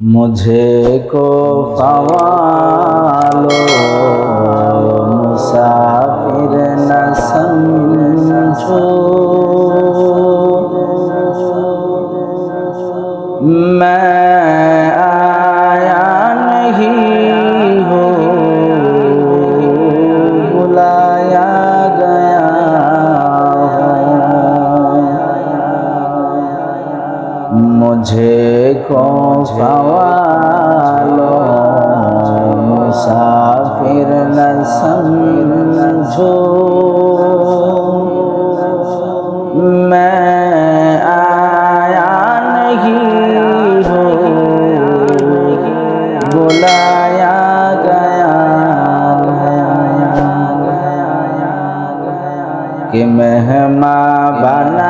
मुझे को फवालो मुसाफिर न समझो को फवालो मुसाफिर न मैं आया हूँ गया कि मेहमा बना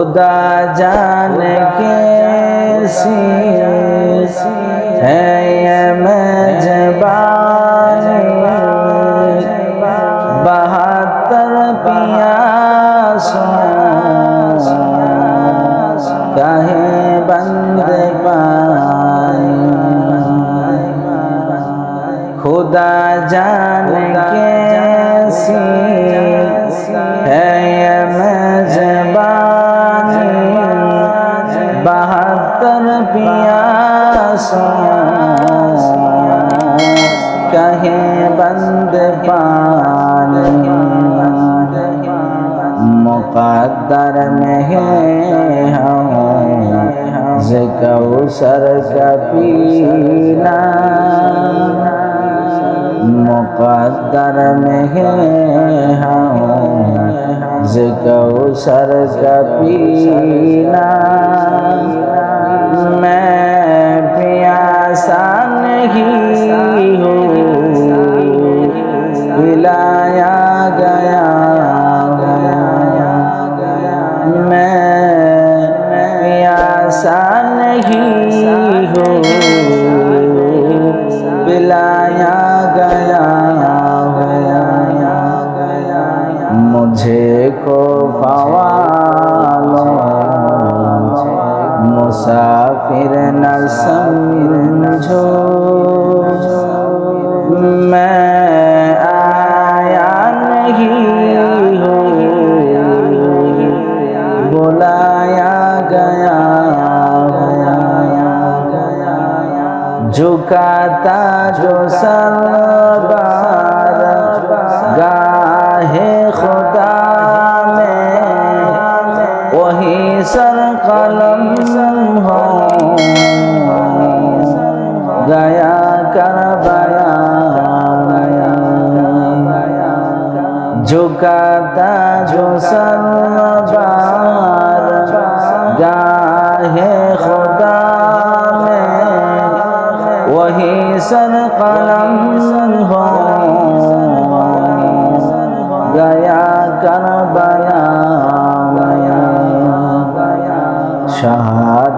खुदा जान कैसी है ये मेजबानी बहत्तर पियासों। कहे बंद पानी खुदा जाने कैसी कहे बंद पानी मुकद्दर में है। हम कौसर का पीना मुकद्दर में है। हम कौसर का पीना मैं प्यासा नहीं हूँ। पिलाया गया। मैं प्यासा नहीं हूँ। पिलाया गया। मुझे को फवालो मुसाफिर न समझो मैं आया नहीं हूँ। बुलाया गया झुकाता जो सरबार गाहे खुदा में वही सर कलम हो। गया करबला झुकाता जो सरबार गाहे खुदा में वही सर कलम हो गया करबला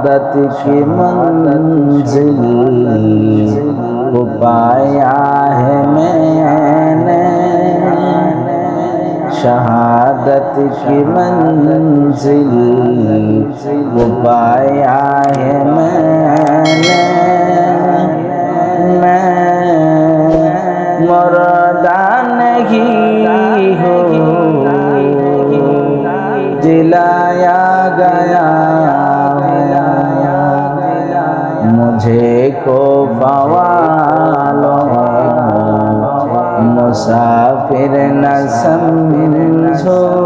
शहादत की मंजिल को पाया है मैंने। शहादत की मंजिल को पाया है मैंने। मैं मुर्दा नहीं हूँ। दिलाया गया मुझे को फवालो मुसाफिर न समझो